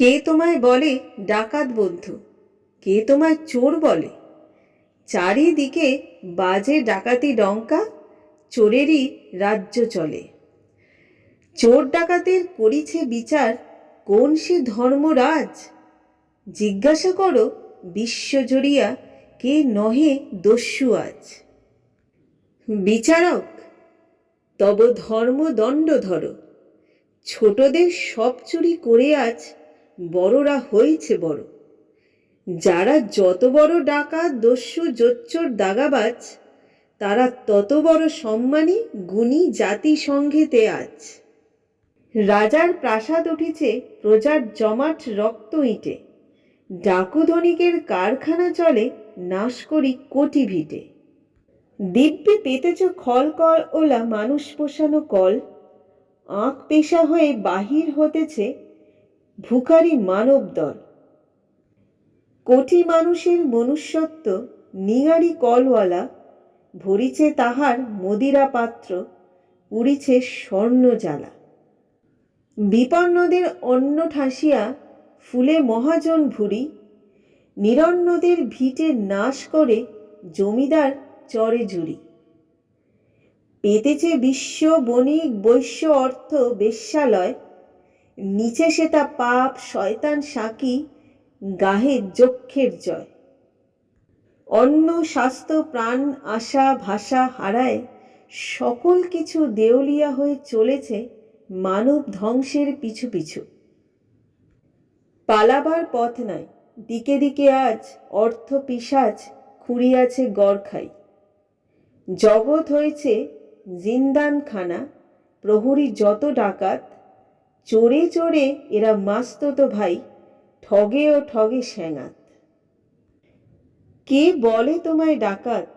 কে তোমায় বলে ডাকাত বন্ধু? কে তোমায় চোর বলে? চারিদিকে বাজে ডাকাতি ডঙ্কা, চোরেরই রাজ্য চলে। চোর ডাকাতের করিছে বিচার, কোন সে ধর্মরাজ? জিজ্ঞাসা করো বিশ্বজড়িয়া কে নহে দস্যু আজ? বিচারক, তব ধর্মদণ্ড ধরো। ছোটদের সব চুরি করে আজ বড়রা হয়েছে বড়। যারা যত বড় ডাকা দস্যু, জোচ্চোর, দাগাবাজ, তারা তত বড় সম্মানী, গুণী জাতি সংঘেতে আজ। রাজার প্রাসাদ উঠিছে প্রজার জমাট রক্ত ইটে। ডাকুধনিকের কারখানা চলে নাশ করি কোটি ভিটে। দিব্যে পেতেছ খল কল ওলা মানুষ পোষানো কল। আঁক পেশা হয়ে বাহির হতেছে ভুকারি মানব দল। কোটি মানুষের মনুষ্যত্ব নিগারি কলওয়ালা, ভরিছে তাহার মদিরা পাত্র, উড়িছে স্বর্ণ জ্বালা। বিপন্নদের অন্ন ঠাসিয়া ফুলে মহাজন ভুরি নিরন্নদের ভিটে নাশ করে জমিদার চরে জুড়ি। পেতেছে বিশ্ব বণিক বৈশ্য অর্থ বেশ্যালয় নিচে সে তা পাপ, শয়তান সাকি, গাহে যক্ষের জয়। অন্ন, স্বাস্থ্য, প্রাণ, আশা, ভাষা হারায়, সকল কিছু দেউলিয়া হয়ে চলেছে মানব ধ্বংসের পিছু পিছু। পালাবার পথ নাই, দিকে দিকে আজ অর্থ পিসাজ খুঁড়িয়াছে গড়খাই। জগৎ হয়েছে জিন্দানখানা, প্রহরী যত ডাকাত চোরে চোরে এরা মাস্তত ভাই, ঠগে ও ঠগে শ্যাঙাত কে বলে তোমায় ডাকাত?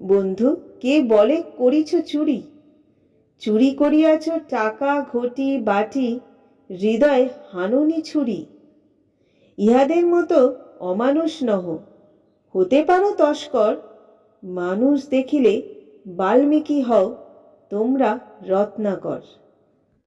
বন্ধু, কে বলে করিছ চুরি? চুরি করিয়াছ টাকা, ঘটি, বাটি, হৃদয় হানুনি ছুরি। ইহাদের মতো অমানুষ নহ। হতে পারো তস্কর, মানুষ দেখিলে বাল্মীকি হও, তোমরা রত্নাকর।